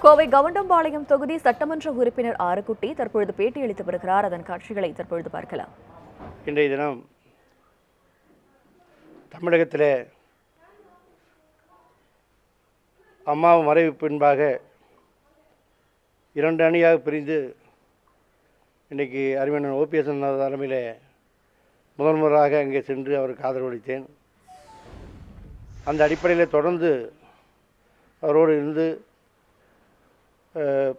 கோவை கவுண்டம்பாளையம் தொகுதி சட்டமன்ற உறுப்பினர் ஆறுகுட்டி தற்பொழுது பேட்டியளித்து வருகிறார். அதன் காட்சிகளை தற்பொழுது பார்க்கலாம். இன்றைய தினம் தமிழகத்தில் அம்மா மறைவு பின்பாக இரண்டு அணியாக பிரிந்து இன்றைக்கி அறிவியன் ஓபிஎஸ் தலைமையில் முதன் முறையாக அங்கே சென்று அவருக்கு ஆதரவு அளித்தேன். அந்த அடிப்படையில் தொடர்ந்து அவரோடு இருந்து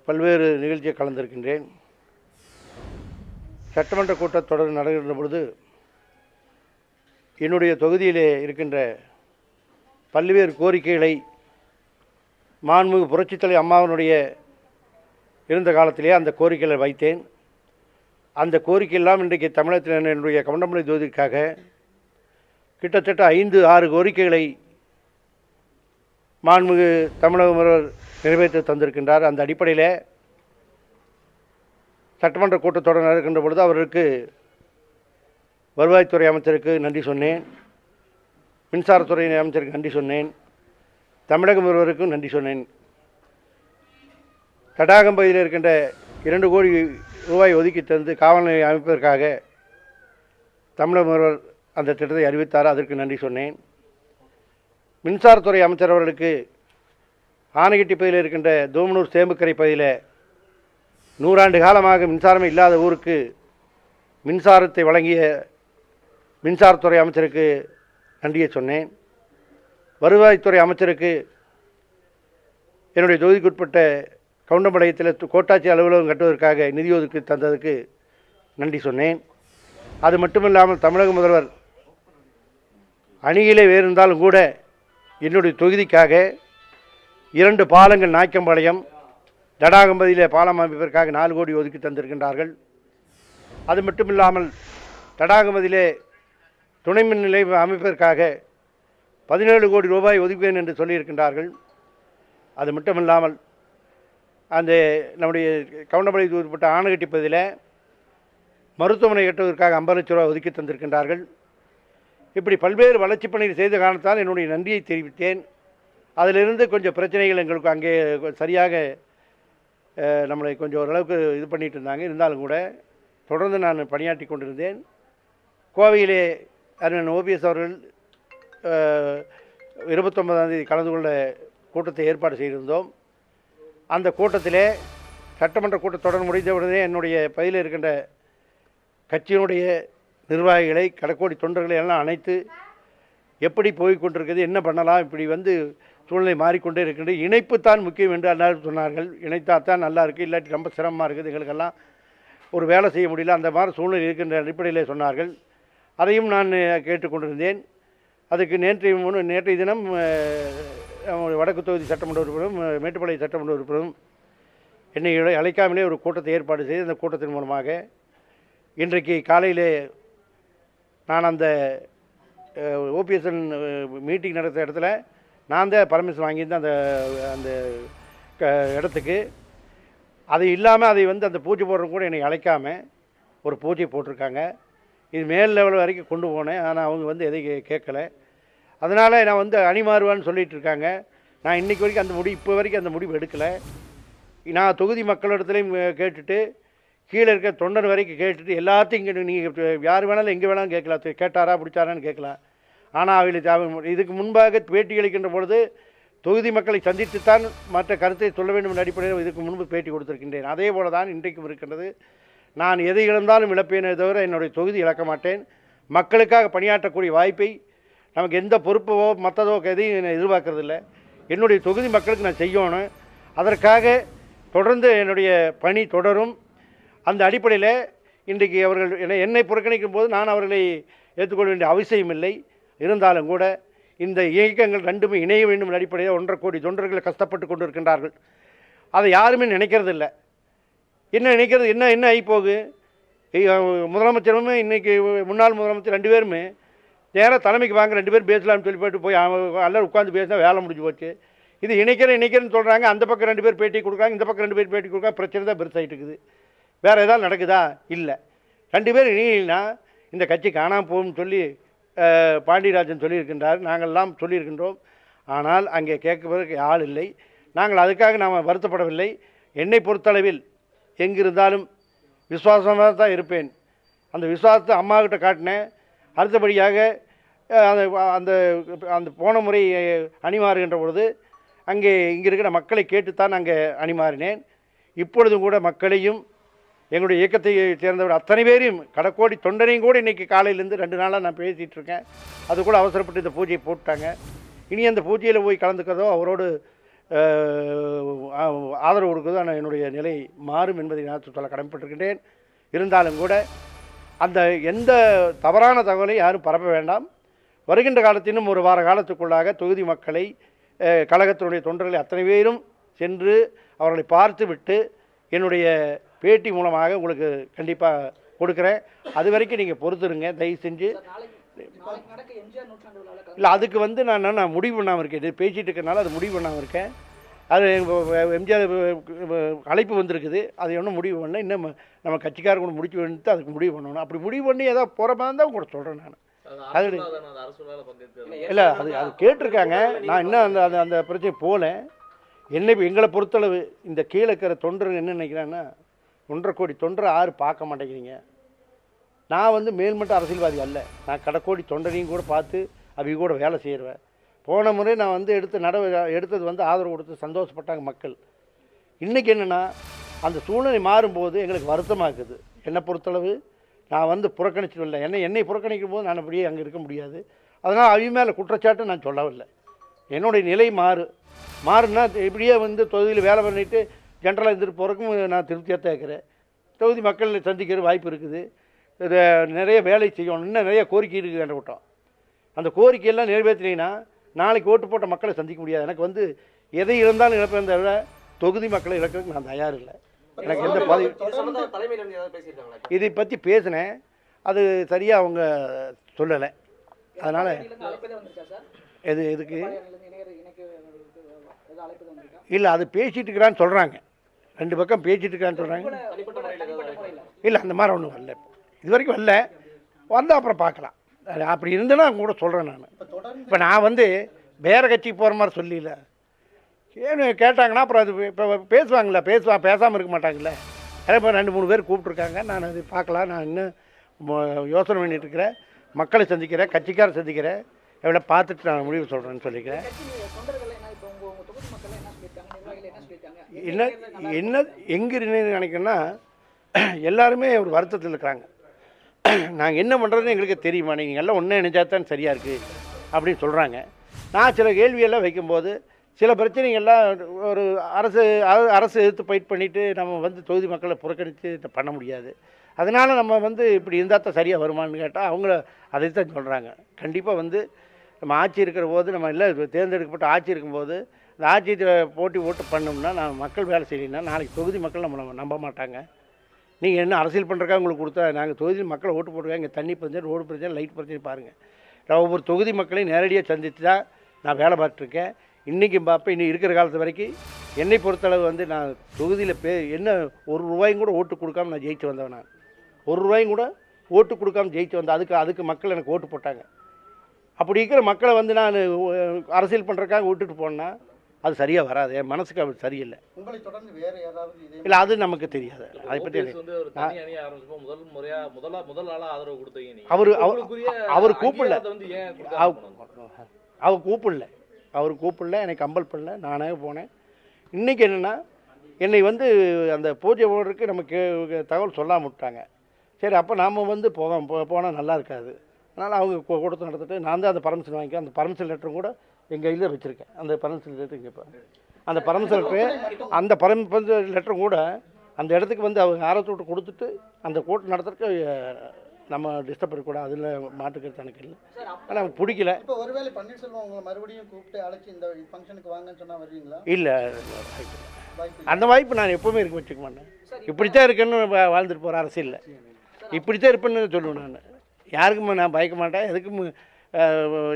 பல்வேறு நிகழ்ச்சியை கலந்திருக்கின்றேன். சட்டமன்ற கூட்டத்தொடர் நடக்கின்ற பொழுது என்னுடைய தொகுதியிலே இருக்கின்ற பல்வேறு கோரிக்கைகளை மாண்புமிகு புரட்சித்தலை அம்மாவினுடைய இருந்த காலத்திலே அந்த கோரிக்கைகளை வைத்தேன். அந்த கோரிக்கையெல்லாம் இன்றைக்கு தமிழகத்தில் என்னுடைய கவண்டமலை தொகுதிக்காக கிட்டத்தட்ட ஐந்து ஆறு கோரிக்கைகளை மாண்புமிகு தமிழக முதல்வர் நிறைவேற்றி தந்திருக்கின்றார். அந்த அடிப்படையில் சட்டமன்ற கூட்டத்தொடர் நடக்கின்ற பொழுது அவருக்கு வருவாய்த்துறை அமைச்சருக்கு நன்றி சொன்னேன். மின்சாரத்துறை அமைச்சருக்கு நன்றி சொன்னேன். தமிழக முதல்வருக்கும் நன்றி சொன்னேன். தடாகம் பகுதியில் இருக்கின்ற இரண்டு கோடி ரூபாய் ஒதுக்கி தந்து காவல்நிலை அமைப்பதற்காக தமிழக முதல்வர் அந்த திட்டத்தை அறிவித்தார். அதற்கு நன்றி சொன்னேன். மின்சாரத்துறை அமைச்சர் அவர்களுக்கு ஆனைக்கட்டி பகுதியில் இருக்கின்ற தூமனூர் சேம்புக்கரை பகுதியில் நூறாண்டு காலமாக மின்சாரம் இல்லாத ஊருக்கு மின்சாரத்தை வழங்கிய மின்சாரத்துறை அமைச்சருக்கு நன்றியை சொன்னேன். வருவாய்த்துறை அமைச்சருக்கு என்னுடைய தொகுதிக்குட்பட்ட கவுண்டம்பாளையத்தில் கோட்டாட்சி அலுவலகம் கட்டுவதற்காக நிதி ஒதுக்கி தந்ததுக்கு நன்றி சொன்னேன். அது மட்டுமில்லாமல் தமிழக முதல்வர் அணியிலே வேறு இருந்தாலும் கூட என்னுடைய தொகுதிக்காக இரண்டு பாலங்கள் நாய்க்கம்பாளையம் தடாகம்பதியிலே பாலம் அமைப்பதற்காக நாலு கோடி ஒதுக்கி தந்திருக்கின்றார்கள். அது மட்டுமில்லாமல் தடாகமதியிலே துணை மின் நிலையம் அமைப்பதற்காக பதினேழு கோடி ரூபாய் ஒதுக்குவேன் என்று சொல்லியிருக்கின்றார்கள். அது மட்டுமில்லாமல் அந்த நம்முடைய கவுண்டமலை உட்பட்ட ஆணைகட்டி பகுதியில் மருத்துவமனை கட்டுவதற்காக ஐம்பது லட்ச ரூபாய் ஒதுக்கி தந்திருக்கின்றார்கள். இப்படி பல்வேறு வளர்ச்சிப் பணிகள் செய்த காரணத்தால் என்னுடைய நன்றியை தெரிவித்தேன். அதிலிருந்து கொஞ்சம் பிரச்சனைகள் எங்களுக்கு அங்கே சரியாக நம்மளை கொஞ்சம் ஓரளவுக்கு இது பண்ணிட்டு இருந்தாங்க. இருந்தாலும் கூட தொடர்ந்து நான் பணியாற்றி கொண்டிருந்தேன். கோவையிலே அருணன் ஓபிஎஸ் அவர்கள் இருபத்தொன்பதாம் தேதி கலந்து கொள்ள கூட்டத்தை ஏற்பாடு செய்திருந்தோம். அந்த கூட்டத்திலே சட்டமன்ற கூட்டத்தொடர் முடிந்தவுடனே என்னுடைய பகுதியில் இருக்கின்ற கட்சியினுடைய நிர்வாகிகளை கடக்கோடி தொண்டர்களை எல்லாம் அனைத்து எப்படி போய் கொண்டிருக்கிறது என்ன பண்ணலாம் இப்படி வந்து சூழ்நிலை மாறிக்கொண்டே இருக்கின்றது இணைப்பு தான் முக்கியம் என்று எல்லாரும் சொன்னார்கள். இணைத்தால் தான் நல்லா இருக்குது இல்லாட்டி ரொம்ப சிரமமாக இருக்குது எங்களுக்கெல்லாம் ஒரு வேலை செய்ய முடியல அந்த மாதிரி சூழ்நிலை இருக்கின்ற அடிப்படையில் சொன்னார்கள். அதையும் நான் கேட்டுக்கொண்டிருந்தேன். அதுக்கு நேற்றைய முன் நேற்றைய தினம் வடக்கு தொகுதி சட்டமன்ற உறுப்பினரும் மேட்டுப்பாளைய மேட்டுப்பாளையம் சட்டமன்ற உறுப்பினரும் என்னை அழைக்காமலே ஒரு கூட்டத்தை ஏற்பாடு செய்து அந்த கூட்டத்தின் மூலமாக இன்றைக்கு காலையிலே நான் அந்த ஓபிஎஸ்என் மீட்டிங் நடத்த இடத்துல நான் தான் பர்மிஷன் வாங்கியிருந்தேன் அந்த அந்த க இடத்துக்கு. அது இல்லாமல் அதை வந்து அந்த பூஜை போடுறவங்க கூட என்னை அழைக்காம ஒரு பூஜை போட்டிருக்காங்க. இது மேல் லெவல் வரைக்கும் கொண்டு போனேன். ஆனால் அவங்க வந்து எதை கேட்கலை கேட்கல. அதனால் நான் வந்து அணி மாறுவான்னு இருக்காங்க. நான் இன்றைக்கி வரைக்கும் அந்த முடிவு இப்போ வரைக்கும் அந்த முடிவு எடுக்கலை. நான் தொகுதி மக்களிடத்துலையும் கேட்டுட்டு கீழே இருக்க தொண்டர் வரைக்கும் கேட்டுட்டு எல்லாத்தையும் இங்கே நீங்கள் யார் வேணாலும் எங்கே வேணாலும் கேட்கலாம். கேட்டாரா பிடிச்சாரான்னு கேட்கலாம். ஆனால் அவர்களுக்கு இதுக்கு முன்பாக பேட்டி அளிக்கின்ற பொழுது தொகுதி மக்களை சந்தித்துத்தான் மற்ற கருத்தை சொல்ல வேண்டும் என்ற அடிப்படையில் இதுக்கு முன்பு பேட்டி கொடுத்திருக்கின்றேன். அதே போல தான் இன்றைக்கும் இருக்கின்றது. நான் எதை இழந்தாலும் இழப்பேனே தவிர என்னுடைய தொகுதி இழக்க மாட்டேன். மக்களுக்காக பணியாற்றக்கூடிய வாய்ப்பை நமக்கு எந்த பொறுப்பவோ மற்றதோ எதையும் நான் எதிர்பார்க்கறதில்ல. என்னுடைய தொகுதி மக்களுக்கு நான் செய்யணும். அதற்காக தொடர்ந்து என்னுடைய பணி தொடரும். அந்த அடிப்படையில் இன்றைக்கு அவர்கள் என்னை என்னை புறக்கணிக்கும் போது நான் அவர்களை ஏற்றுக்கொள்ள வேண்டிய அவசியம் இல்லை இருந்தாலும் கூட இந்த இயக்கங்கள் ரெண்டுமே இணைய வேண்டும் அடிப்படையில் ஒன்றரை கோடி தொண்டர்கள் கஷ்டப்பட்டு கொண்டு இருக்கின்றார்கள் அதை யாருமே நினைக்கிறதில்ல. என்ன நினைக்கிறது? என்ன என்ன ஆகிப்போகு முதலமைச்சருமே இன்னைக்கு முன்னாள் முதலமைச்சர் ரெண்டு பேருமே நேராக தலைமைக்கு வாங்க ரெண்டு பேரும் பேசலாம்னு சொல்லி போயிட்டு போய் எல்லோரும் உட்காந்து பேசினா வேலை முடிஞ்சு போச்சு. இது இணைக்கிறேன் இணைக்கிறேன்னு சொல்கிறாங்க அந்த பக்கம் ரெண்டு பேர் பேட்டி கொடுக்குறாங்க. இந்த பக்கம் ரெண்டு பேர் பேட்டி கொடுக்குறாங்க. பிரச்சனை தான் பெருசாகிட்டு இருக்குது. வேறு ஏதாவது நடக்குதா? இல்லை. ரெண்டு பேர் இணையினா இந்த கட்சி காணாமல் போகும்னு சொல்லி பாண்டியராஜன் சொல்லியிருக்கின்றார். நாங்கள்லாம் சொல்லியிருக்கின்றோம். ஆனால் அங்கே கேட்பதற்கு ஆள் இல்லை. நாங்கள் அதுக்காக நாம் வருத்தப்படவில்லை. என்னை பொறுத்தளவில் எங்கிருந்தாலும் விசுவாசமாக தான் இருப்பேன். அந்த விசுவாசத்தை அம்மாக்கிட்ட காட்டினேன். அடுத்தபடியாக அந்த அந்த அந்த போன முறை அணிமாறுகின்ற பொழுது அங்கே இங்கே இருக்கிற மக்களை கேட்டுத்தான் அங்கே அணிமாறினேன். இப்பொழுதும் கூட மக்களையும் எங்களுடைய இயக்கத்தை சேர்ந்தவர் அத்தனை பேரையும் கடக்கோடி தொண்டனையும் கூட இன்றைக்கி காலையிலேருந்து ரெண்டு நாளாக நான் பேசிகிட்டு இருக்கேன். அது கூட அவசரப்பட்டு இந்த பூஜையை போட்டாங்க. இனி அந்த பூஜையில் போய் கலந்துக்கிறதோ அவரோடு ஆதரவு கொடுக்கிறதோ நான் என்னுடைய நிலை மாறும் என்பதை நான் சொல்ல கடமைப்பட்டிருக்கின்றேன். இருந்தாலும் கூட அந்த எந்த தவறான தகவலை யாரும் பரப்ப வேண்டாம். வருகின்ற காலத்திலும் ஒரு வார காலத்துக்குள்ளாக தொகுதி மக்களை கழகத்தினுடைய தொண்டர்களை அத்தனை பேரும் சென்று அவர்களை பார்த்து விட்டு என்னுடைய பேட்டி மூலமாக உங்களுக்கு கண்டிப்பாக கொடுக்குறேன். அது வரைக்கும் நீங்கள் பொறுத்துருங்க தயவு செஞ்சு. இல்லை அதுக்கு வந்து நான் என்ன- நான் முடிவு பண்ணாமல் இருக்கேன். இது பேசிகிட்டு இருக்கனால அது முடிவு பண்ணாமல் இருக்கேன். அது எம்ஜிஆர் அழைப்பு வந்திருக்குது. அது ஒன்றும் முடிவு பண்ணல. இன்னும் நம்ம கட்சிக்காரங்க கூட முடிச்சு வந்து அதுக்கு முடிவு பண்ணணும். அப்படி முடிவு பண்ணி ஏதாவது போகிற மாதிரி இருந்தால் கூட சொல்கிறேன் நான். அது இல்லை அது அது கேட்டிருக்காங்க. நான் இன்னும் அந்த அந்த அந்த பிரச்சனை போகல. என்னை எங்களை பொறுத்தளவு இந்த கீழே இருக்கிற தொண்டர் என்ன நினைக்கிறான்னா ஒன்றரை கோடி தொண்டரை ஆறு பார்க்க மாட்டேங்கிறீங்க. நான் வந்து மேல்மட்ட அரசியல்வாதி அல்ல. நான் கடைக்கோடி தொண்டனையும் கூட பார்த்து அவங்க கூட வேலை செய்கிறேன் போன முறை நான் வந்து எடுத்த நட எடுத்தது வந்து ஆதரவு கொடுத்து சந்தோஷப்பட்டாங்க மக்கள். இன்றைக்கி என்னென்னா அந்த சூழ்நிலை மாறும்போது எங்களுக்கு வருத்தமாக இருக்குது என்னை பொறுத்தளவு நான் வந்து புறக்கணிச்சு இல்லை என்னை என்னை புறக்கணிக்கும் போது நான் அப்படியே அங்கே இருக்க முடியாது. அதனால் அவங்க மேலே குற்றச்சாட்டு நான் சொல்லவில்லை. என்னுடைய நிலை மாறு. மாறுனா இப்படியே வந்து தொகுதியில் வேலை பண்ணிட்டு ஜென்ரலாக இருந்துட்டு போகிறதுக்கும் நான் திருப்தியாக தான் இருக்கிறேன். தொகுதி மக்களை சந்திக்கிற வாய்ப்பு இருக்குது. இது நிறைய வேலை செய்யணும். இன்னும் நிறைய கோரிக்கை இருக்குது என்ற கூட்டம் அந்த கோரிக்கையெல்லாம் நிறைவேற்றினீங்கன்னா நாளைக்கு ஓட்டு போட்ட மக்களை சந்திக்க முடியாது. எனக்கு வந்து எதை இருந்தாலும் இழப்பேன் தவிர தொகுதி மக்களை இழக்கிறதுக்கு நான் தயார் இல்லை. எனக்கு எந்த பதவி இதை பற்றி பேசினேன். அது சரியாக அவங்க சொல்லலை. அதனால் எது எதுக்கு? இல்லை அது பேசிகிட்டு இருக்கிறான்னு சொல்கிறாங்க ரெண்டு பக்கம் பேசிகிட்டு இருக்கான்னு சொல்கிறாங்க இல்லை அந்த மாதிரி ஒன்றும் வரல. இப்போ இது வரைக்கும் வரல. வந்தால் அப்புறம் பார்க்கலாம். அது அப்படி இருந்தேன்னா கூட சொல்கிறேன் நான். இப்போ நான் வந்து வேறு கட்சிக்கு போகிற மாதிரி சொல்லல. ஏன்னு கேட்டாங்கன்னா அப்புறம் அது இப்போ பேசுவாங்கள்ல பேசுவா பேசாமல் இருக்க மாட்டாங்கல்ல. அதே மாதிரி ரெண்டு மூணு பேர் கூப்பிட்ருக்காங்க நான் அது பார்க்கலாம். நான் இன்னும் யோசனை பண்ணிட்டு இருக்கிறேன். மக்களை சந்திக்கிறேன் கட்சிக்காரை சந்திக்கிறேன். எவ்வளோ பார்த்துட்டு நான் முடிவு சொல்கிறேன்னு சொல்லிக்கிறேன் கட்சி தொண்டர்கள் என்ன இப்போ உங்க உங்க தொகுதி மக்கள் என்ன சொல்லியிருக்காங்க நிர்வாகிகள் என்ன என்ன எங்கே எங்கே நினைக்கிறேன்னா எல்லாருமே ஒரு வருத்தத்தில் இருக்கிறாங்க. நாங்கள் என்ன பண்ணுறதுன்னு எங்களுக்கு தெரியுமா? நீங்கள் எல்லாம் ஒன்றே நினைச்சா தான் சரியாக இருக்குது அப்படின்னு சொல்கிறாங்க நான் சில கேள்வியெல்லாம் வைக்கும்போது சில பிரச்சனைகள்லாம் ஒரு அரசு அரசு எதிர்த்து ஃபைட் பண்ணிவிட்டு நம்ம வந்து தொகுதி மக்களை புறக்கணித்து இதை பண்ண முடியாது. அதனால் நம்ம வந்து இப்படி இருந்தால் தான் சரியாக வருமானு கேட்டால் அவங்கள அதை தான் சொல்கிறாங்க கண்டிப்பாக வந்து நம்ம ஆட்சி இருக்கிற போது நம்ம எல்லாம் தேர்ந்தெடுக்கப்பட்ட ஆட்சி இருக்கும்போது இந்த ஆட்சி போட்டி ஓட்டு பண்ணோம்னா நான் மக்கள் வேலை செய்யலைன்னா நாளைக்கு தொகுதி மக்கள் நம்மளை நம்ப மாட்டாங்க. நீங்கள் என்ன அரசியல் பண்ணுறக்கா உங்களுக்கு கொடுத்தா நாங்கள் தொகுதியில் மக்களை ஓட்டு போட்டுருக்காங்க இங்கே தண்ணி பிரச்சனை ரோடு பிரச்சனை லைட் பிரச்சனை பாருங்கள் நான் ஒவ்வொரு தொகுதி மக்களையும் நேரடியாக சந்தித்து தான் நான் வேலை பார்த்துருக்கேன். இன்றைக்கும் பார்ப்பேன் இன்னும் இருக்கிற காலத்து வரைக்கும் என்னை பொறுத்தளவு வந்து நான் தொகுதியில் பே என்ன ஒரு ரூபாயும் கூட ஓட்டு கொடுக்காம நான் ஜெயிச்சு வந்தவன் நான். ஒரு ரூபாயும் கூட ஓட்டு கொடுக்காம ஜெயிச்சு வந்தேன். அதுக்கு அதுக்கு மக்கள் எனக்கு ஓட்டு போட்டாங்க. அப்படி இருக்கிற மக்களை வந்து நான் அரசியல் பண்ணுறக்காக விட்டுட்டு போனேன்னா அது சரியாக வராது. என் மனசுக்கு அது சரியில்லை. உங்களை தொடர்ந்து வேற இதே இல்லை அது நமக்கு தெரியாது. அதை பற்றி முதல் முறையா முதலா முதல் ஆளா ஆதரவு கொடுத்தீங்க நீங்க. அவரு அவர் கூப்பிடல? அவர் கூப்பிடல. அவர் கூப்பிடல எனக்கு கம்பல் பண்ணல. நானே போனேன். இன்றைக்கி என்னென்னா என்னை வந்து அந்த பூஜை ஓடுறதுக்கு நமக்கு தகவல் சொல்லாம விட்டாங்க. சரி அப்போ நாம் வந்து போக போனால் நல்லா இருக்காது. அதனால் அவங்க கொ- கொடுத்து நடத்திட்டு நான் தான் அந்த பர்மிஷன் வாங்கிக்க அந்த பர்மிஷன் லெட்டரும் கூட எங்கள் இதில் வச்சுருக்கேன். அந்த பர்மிஷன் லெட்டர் இங்கே இப்போ அந்த பர்மிஷன் லெட்டரு அந்த பர்மிஷன் லெட்டரும் கூட அந்த இடத்துக்கு வந்து அவங்க ஆரத்தை விட்டு கொடுத்துட்டு அந்த கூட்டம் நடத்துறதுக்கு நம்ம டிஸ்டர்ப் இருக்கக்கூடாது. அதில் மாட்டுக்கிறது எனக்கு இல்லை. ஆனால் எனக்கு பிடிக்கல. இப்போ ஒருவேளை பன்னீர்செல்வம் உங்களை மறுபடியும் கூப்பிட்டு அழைச்சி இந்த ஃபங்க்ஷனுக்கு வாங்கன்னு சொன்னா வருவீங்களா? இல்லை. அந்த வாய்ப்பு நான் எப்போவுமே இருக்க வச்சுக்க மாட்டேன். இப்படித்தான் இருக்கேன்னு வாழ்ந்துட்டு போகிற அரசியலில். இப்படித்தான் இருப்பேன்னு சொல்லுவேன் நான். யாருக்கும் நான் பயக்க மாட்டேன். எதுக்கும்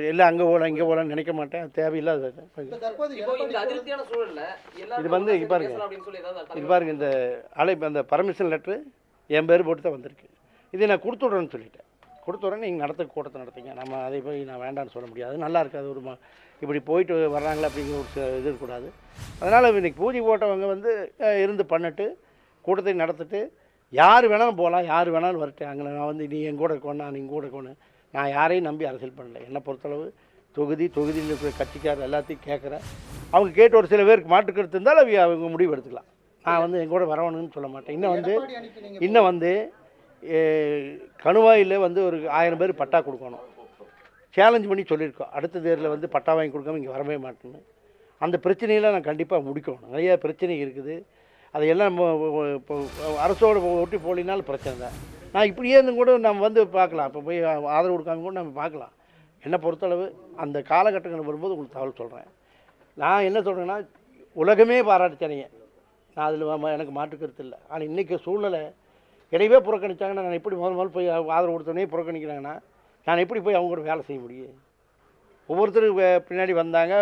எல்லாம் அங்கே போகலாம் இங்கே போகலான்னு நினைக்க மாட்டேன். அது தேவையில்லாத இது. வந்து இங்க பாருங்க. இது பாருங்க இந்த அழைப்பு அந்த பர்மிஷன் லெட்ரு என் பேர் போட்டு தான் வந்திருக்கு. இதை நான் கொடுத்து விட்றேன்னு சொல்லிட்டேன். கொடுத்த உடனே நீங்கள் நடத்த கூட்டத்தை நடத்துங்க. நம்ம அதை போய் நான் வேண்டாம்னு சொல்ல முடியாது. நல்லா இருக்காது ஒரு ம இப்படி போயிட்டு வர்றாங்களே அப்படிங்கிற ஒரு ச- இது இருக்கக்கூடாது. அதனால் இன்னைக்கு பூஜை போட்டவங்க வந்து இருந்து பண்ணிட்டு கூட்டத்தை நடத்திட்டு யார் வேணாலும் போகலாம் யார் வேணாலும் வரட்டும். அங்கே நான் வந்து நீ என் கூட இருக்கணும் நான் நீங்கள் கூட இருக்கணும் நான் யாரையும் நம்பி அரசியல் பண்ணல. என்னை பொறுத்தளவு தொகுதி தொகுதியில் இருக்கிற கட்சிக்காரர் எல்லாத்தையும் கேட்குறேன். அவங்க கேட்டு ஒரு சில பேருக்கு மாற்று கருத்து இருந்தால் அவங்க அவங்க முடிவு எடுத்துக்கலாம். நான் வந்து என் கூட வரணும்னு சொல்ல மாட்டேன். இன்னும் வந்து இன்னும் வந்து கணுவாயில் வந்து ஒரு ஆயிரம் பேர் பட்டா கொடுக்கணும். சேலஞ்ச் பண்ணி சொல்லியிருக்கோம். அடுத்த தேர்தலில் வந்து பட்டா வாங்கி கொடுக்காம இங்கே வரவே மாட்டேன்னு. அந்த பிரச்சனையெல்லாம் நான் கண்டிப்பாக முடிக்கணும். நிறைய பிரச்சனை இருக்குது. அதையெல்லாம் அரசோடு இப்போ அரசோட ஒட்டி போலினாலும் பிரச்சனை தான். நான் இப்படியே இருந்து கூட நம்ம வந்து பார்க்கலாம். இப்போ போய் ஆதரவு கொடுக்காம கூட நம்ம பார்க்கலாம். என்னை பொறுத்தளவு அந்த காலகட்டங்கள் வரும்போது உங்களுக்கு தகவல் சொல்கிறேன் நான் என்ன சொல்கிறேன்னா உலகமே பாராட்டுச்சனைங்க நான் அதில் எனக்கு மாற்று கருத்து இல்லை. ஆனால் இன்றைக்கி சூழ்நிலை இடையவே புறக்கணித்தாங்கன்னா நான் எப்படி முதல் முதல் போய் ஆதரவு கொடுத்தோடனே புறக்கணிக்கிறாங்கன்னா நான் எப்படி போய் அவங்க கூட வேலை செய்ய முடியும்? ஒவ்வொருத்தரும் பின்னாடி வந்தாங்க.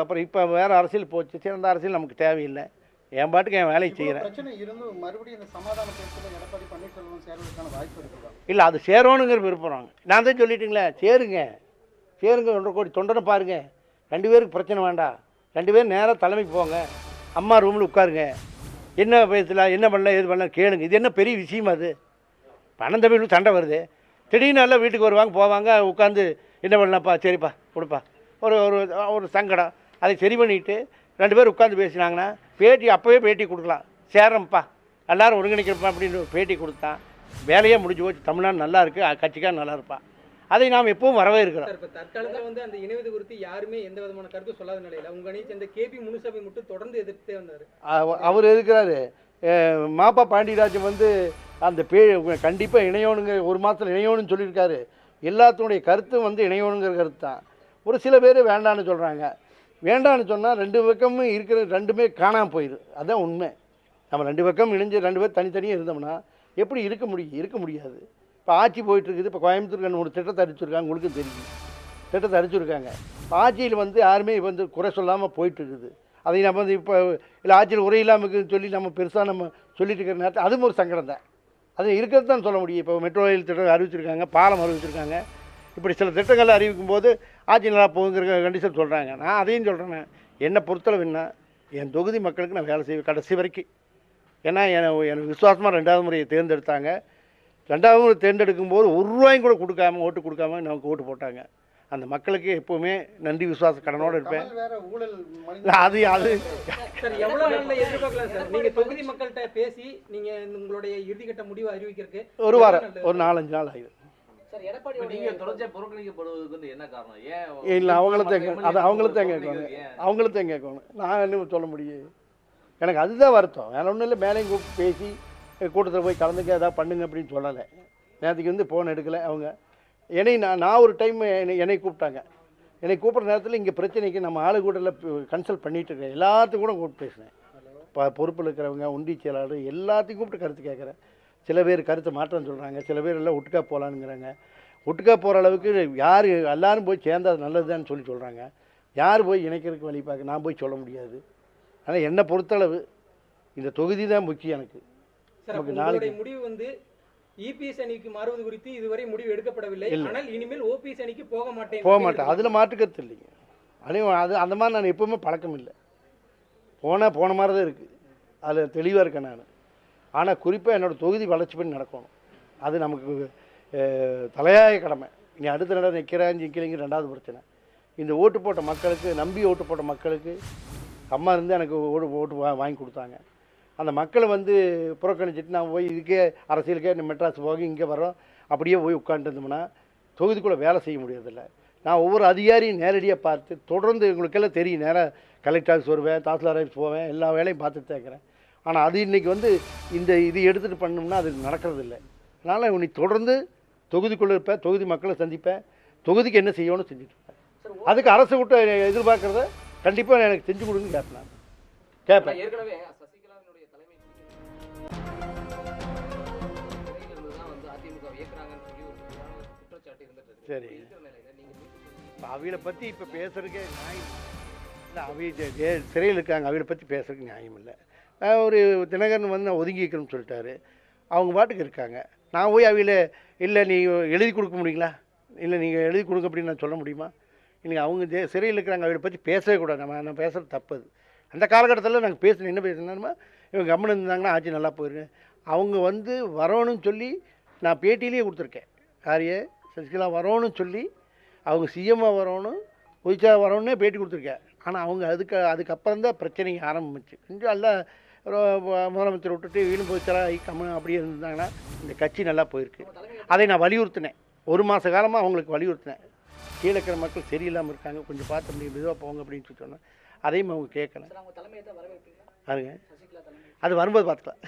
அப்புறம் இப்போ வேறு அரசியல் போச்சு. சிறந்த அரசியல் நமக்கு தேவையில்லை. என் பாட்டுக்கு என் வேலையை செய்கிறேன் இல்லை அது சேரணுங்கிற விருப்பம் நான் தான் சொல்லிட்டுங்களே சேருங்க. சேருங்க ஒன்றரை கோடி தொண்டனை பாருங்க. ரெண்டு பேருக்கு பிரச்சனை வேண்டாம். ரெண்டு பேரும் நேராக தலைமைக்கு போங்க. அம்மா ரூமில் உட்காருங்க. என்ன பேசலாம் என்ன பண்ணலாம் எது பண்ணலாம் கேளுங்க. இது என்ன பெரிய விஷயம் அது? பணம் தமிழ் சண்டை வருது. திடீர்னு எல்லாம் வீட்டுக்கு வருவாங்க போவாங்க உட்காந்து என்ன பண்ணலாம்ப்பா? சரிப்பா கொடுப்பா. ஒரு ஒரு ஒரு சங்கடம். அதை சரி பண்ணிட்டு ரெண்டு பேரும் உட்காந்து பேசினாங்கன்னா பேட்டி அப்போவே பேட்டி கொடுக்கலாம். சேரம்ப்பா எல்லாரும் ஒருங்கிணைக்கிறப்பா அப்படின்னு பேட்டி கொடுத்தான். வேலையே முடிஞ்சு போச்சு. தமிழ்நாடு நல்லா இருக்குது கட்சிக்கார நல்லா இருப்பா. அதை நாம் எப்பவும் வரவே இருக்கிறோம் இப்ப தற்காலத்துல வந்து அந்த இணைவது குறித்து யாருமே எந்த விதமான கருத்து சொல்லாத நிலையில உங்க அணியை சேர்ந்த கேபி முனுசாமி மட்டும் தொடர்ந்து எதிர்த்தே வந்தாரு. அவ- அவர் இருக்கிறாரு. மாப்பா பாண்டியராஜன் வந்து அந்த பே கண்டிப்பாக இணையோனுங்க ஒரு மாதத்தில் இணையோன்னு சொல்லியிருக்காரு. எல்லாத்துடைய கருத்தும் வந்து இணையோனுங்கிற கருத்து தான் ஒரு சில பேர் வேண்டான்னு சொல்கிறாங்க வேண்டான்னு சொன்னால் ரெண்டு பக்கமும் இருக்கிற ரெண்டுமே காணாமல் போயிடுது அதுதான் உண்மை. நம்ம ரெண்டு பக்கம் இணைஞ்சு ரெண்டு பேர் தனித்தனியாக இருந்தோம்னா எப்படி இருக்க முடியும் இருக்க முடியாது. இப்போ ஆட்சி போயிட்டுருக்குது. இப்போ கோயம்புத்தூர் ஒரு திட்டத்தை அரிச்சிருக்காங்க உங்களுக்கு தெரியும். திட்டத்தை அரிச்சிருக்காங்க இப்போ ஆட்சியில் வந்து யாருமே வந்து குறை சொல்லாமல் போயிட்டு இருக்குது அதை நம்ம வந்து இப்போ இல்லை ஆட்சியில் உரை இல்லாமல் இருக்குதுன்னு சொல்லி நம்ம பெருசாக நம்ம சொல்லிட்டு இருக்கிற நேரத்தில் அதுவும் ஒரு சங்கடம் தான் அது இருக்கிறது தான் சொல்ல முடியும். இப்போ மெட்ரோ ரயில் திட்டம் அறிவிச்சிருக்காங்க. பாலம் அறிவிச்சிருக்காங்க. இப்படி சில திட்டங்களை அறிவிக்கும் போது ஆட்சி நல்லா போகுங்கிற கண்டிஷன் சொல்கிறாங்க நான் அதையும் சொல்கிறேன் என்னை பொறுத்தளவு என்ன? என் தொகுதி மக்களுக்கு நான் வேலை செய்வேன் கடைசி வரைக்கும். ஏன்னா என எனக்கு விசுவாசமாக ரெண்டாவது முறையை தேர்ந்தெடுத்தாங்க. ரெண்டாவது முறை தேர்ந்தெடுக்கும் போது ஒரு ரூபாயும் கூட கொடுக்காம ஓட்டு கொடுக்காம நமக்கு ஓட்டு போட்டாங்க. அந்த மக்களுக்கு எப்போவுமே நன்றி விசுவாச கடனோடு இருப்பேன். அது அது. சார் எவ்வளவு நாள்ல எதிர்பார்க்கலாம் சார்? நீங்க தொகுதி மக்கள்கிட்ட பேசி நீங்க உங்களுடைய இறுதிக்கட்ட முடிவை அறிவிக்கிறதுக்கு ஒரு வாரம் ஒரு நாலஞ்சு நாள் ஆகுது. இல்லை அவங்கள தேங்க மற்ற அது அவங்கள தேங்க புறக்கணிக்கிறது கேட்கணும். ஏன்? அவங்கள தேங்க கேட்கணும். நான் என்ன சொல்ல முடியும்? எனக்கு அதுதான் வருத்தம். வேற ஒன்றும் இல்லை மேலேயும் கூப்பிட்டு பேசி கூட்டத்தில் போய் கலந்துக்க ஏதாவது பண்ணுங்க அப்படின்னு சொல்லலை. நேற்றுக்கு வந்து ஃபோன் எடுக்கலை அவங்க. என்னை நான் நான் ஒரு டைம் என்னை என்னை கூப்பிட்டாங்க. என்னை கூப்பிட்ற நேரத்தில் இங்கே பிரச்சனைக்கு நம்ம ஆளு கூட்டத்தில் கன்சல்ட் பண்ணிட்டு இருக்கேன். எல்லாத்துக்கும் கூட கூப்பிட்டு பேசினேன். இப்போ பொறுப்பில் இருக்கிறவங்க ஒன்றிய செயலாளர் எல்லாத்தையும் கூப்பிட்டு கருத்து கேட்குறேன். சில பேர் கருத்து மாற்றம் சொல்கிறாங்க சில பேர் எல்லாம் ஒட்டுக்கா போகலானுங்கிறாங்க ஒட்டுக்கா போகிற அளவுக்கு யார் எல்லாரும் போய் சேர்ந்தா அது நல்லதுதான்னு சொல்லி சொல்கிறாங்க யார் போய் இணைக்கிறதுக்கு வழி பார்க்க நான் போய் சொல்ல முடியாது. ஆனால் என்னை பொறுத்தளவு இந்த தொகுதி தான் முக்கியம் எனக்கு. நமக்கு நாளைக்கு- முடிவு வந்து இபிஎஸ் அணிக்கு மாறுவது குறித்து இதுவரை முடிவு எடுக்கப்படவில்லை. ஆனால் இனிமேல் ஓபிஎஸ் அணிக்கு போக மாட்டேன். போக மாட்டேன். அதில் மாற்றுக்கருத்து இல்லைங்க. அது அது அந்த மாதிரி நான் எப்பவுமே பழக்கம் இல்லை போனால் போன மாதிரி தான் இருக்குது அதில் தெளிவாக இருக்கேன் நான். ஆனால் குறிப்பாக என்னோடய தொகுதி வளர்ச்சி பண்ணி நடக்கணும். அது நமக்கு தலையாய கடமை. இனி அடுத்த நட நிற்கிறேன் நிற்கலைங்க ரெண்டாவது பிரச்சனை. இந்த ஓட்டு போட்ட மக்களுக்கு நம்பி ஓட்டு போட்ட மக்களுக்கு அம்மா இருந்து எனக்கு ஓட்டு ஓட்டு வா வாங்கி கொடுத்தாங்க. அந்த மக்களை வந்து புறக்கணிச்சிட்டு நான் போய் இதுக்கே அரசியலுக்கே மெட்ராஸ் போக இங்கே வரோம் அப்படியே போய் உட்காந்துருந்தோம்னா தொகுதிக்குள்ளே வேலை செய்ய முடியறதில்ல நான் ஒவ்வொரு அதிகாரியும் நேரடியாக பார்த்து தொடர்ந்து உங்களுக்கெல்லாம் தெரியும். நேராக கலெக்டர் ஆஃபீஸ் வருவேன் தாசில்தார் ஆஃபீஸ் போவேன் எல்லா வேலையும் பார்த்துட்டு தான் இருக்கிறேன். ஆனால் அது இன்றைக்கி வந்து இந்த இது எடுத்துகிட்டு பண்ணோம்னா அது நடக்கிறது இல்லை அதனால் உன்னை தொடர்ந்து தொகுதிக்குள்ளே இருப்பேன் தொகுதி மக்களை சந்திப்பேன் தொகுதிக்கு என்ன செய்யணும்னு செஞ்சுட்டு இருப்பேன் அதுக்கு அரசு விட்டு எதிர்பார்க்குறத கண்டிப்பாக எனக்கு செஞ்சு கொடுங்க கேட்பேன் கேட்பேன். ஏற்கனவே சரி. அவங்கள பற்றி இப்போ பேசுறதுக்கே நியாயம். இல்லை அவங்க சிறையில் இருக்காங்க அவங்கள பற்றி பேசுறதுக்கு நியாயம் இல்லை. ஒரு தினகரன் வந்து நான் ஒதுங்கிக்கணும்னு சொல்லிட்டாரு. அவங்க பாட்டுக்கு இருக்காங்க. நான் போய் அவங்கள இல்லை நீ எழுதி கொடுக்க முடியுங்களா? இல்லை நீங்கள் எழுதி கொடுங்க அப்படின்னு நான் சொல்ல முடியுமா? இன்றைக்கி அவங்க ஜெ- சிறையில் இருக்கிறாங்க அவளை பற்றி பேசவே கூடாது. நம்ம நான் பேசுகிறது தப்பு அந்த காலகட்டத்தில் நாங்கள் பேசணும் என்ன பேசணும்னா இவங்க கம்மன் இருந்தாங்கன்னா ஆட்சி நல்லா போயிருங்க அவங்க வந்து வரணும்னு சொல்லி நான் பேட்டியிலேயே கொடுத்துருக்கேன். யாரையே சசிகலா வரணும்னு சொல்லி அவங்க சிஎம்மாக வரணும் பொய்ச்சா வரணும்னே பேட்டி கொடுத்துருக்கேன். ஆனால் அவங்க அதுக்கு அதுக்கப்புறம் தான் பிரச்சனைங்க ஆரம்பிச்சு. கொஞ்சம் நல்லா முதலமைச்சர் விட்டுட்டு ஈனுபோச்சராக ஆகி கம்மு அப்படியே இருந்தாங்கன்னா இந்த கட்சி நல்லா போயிருக்கு. அதை நான் வலியுறுத்தினேன். ஒரு மாத காலமாக அவங்களுக்கு வலியுறுத்தினேன். கீழே இருக்கிற மக்கள் சரியில்லாமல் இருக்காங்க. கொஞ்சம் பார்த்து முடியும் மெதுவாக போங்க அப்படின்னு சொல்லி சொன்னேன். அதையும் அவங்க கேட்கல. அதுங்க அது வரும்போது பார்த்துக்கலாம்.